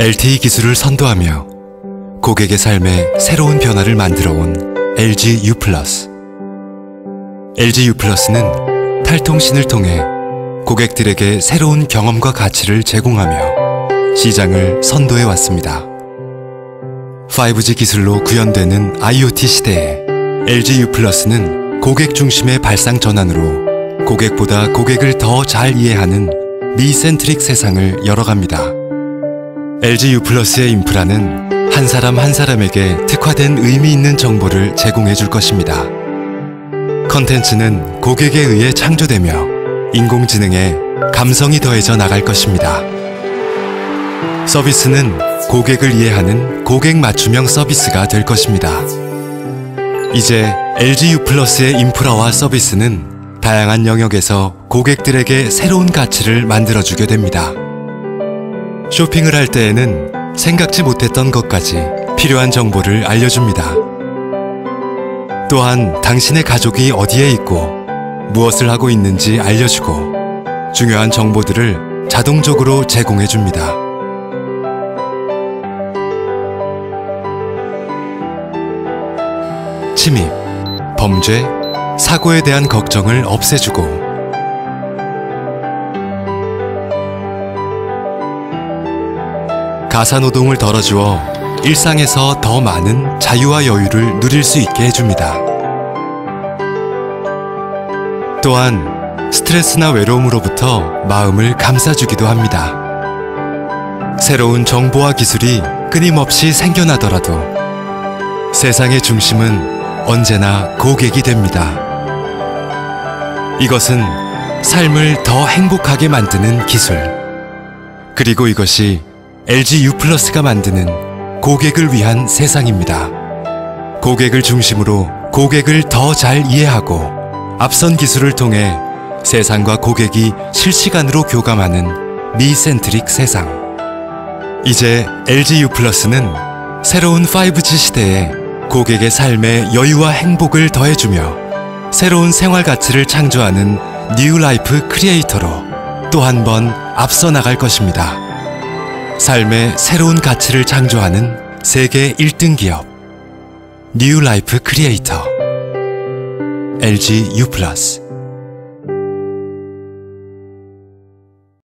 LTE 기술을 선도하며 고객의 삶에 새로운 변화를 만들어 온 LG U+. LG U+는 탈통신을 통해 고객들에게 새로운 경험과 가치를 제공하며 시장을 선도해 왔습니다. 5G 기술로 구현되는 IoT 시대에 LG U+는 고객 중심의 발상 전환으로 고객보다 고객을 더 잘 이해하는 미센트릭 세상을 열어갑니다. LG U+의 인프라는 한 사람 한 사람에게 특화된 의미 있는 정보를 제공해 줄 것입니다. 컨텐츠는 고객에 의해 창조되며 인공지능에 감성이 더해져 나갈 것입니다. 서비스는 고객을 이해하는 고객 맞춤형 서비스가 될 것입니다. 이제 LG U+의 인프라와 서비스는 다양한 영역에서 고객들에게 새로운 가치를 만들어주게 됩니다. 쇼핑을 할 때에는 생각지 못했던 것까지 필요한 정보를 알려줍니다. 또한 당신의 가족이 어디에 있고 무엇을 하고 있는지 알려주고 중요한 정보들을 자동적으로 제공해 줍니다. 침입, 범죄, 사고에 대한 걱정을 없애주고 가사노동을 덜어주어 일상에서 더 많은 자유와 여유를 누릴 수 있게 해줍니다. 또한 스트레스나 외로움으로부터 마음을 감싸주기도 합니다. 새로운 정보와 기술이 끊임없이 생겨나더라도 세상의 중심은 언제나 고객이 됩니다. 이것은 삶을 더 행복하게 만드는 기술. 그리고 이것이 LG U+가 만드는 고객을 위한 세상입니다. 고객을 중심으로 고객을 더 잘 이해하고 앞선 기술을 통해 세상과 고객이 실시간으로 교감하는 미센트릭 세상. 이제 LG U+는 새로운 5G 시대에 고객의 삶에 여유와 행복을 더해주며 새로운 생활 가치를 창조하는 뉴 라이프 크리에이터로 또 한 번 앞서 나갈 것입니다. 삶의 새로운 가치를 창조하는 세계 1등 기업 뉴 라이프 크리에이터 LG U+.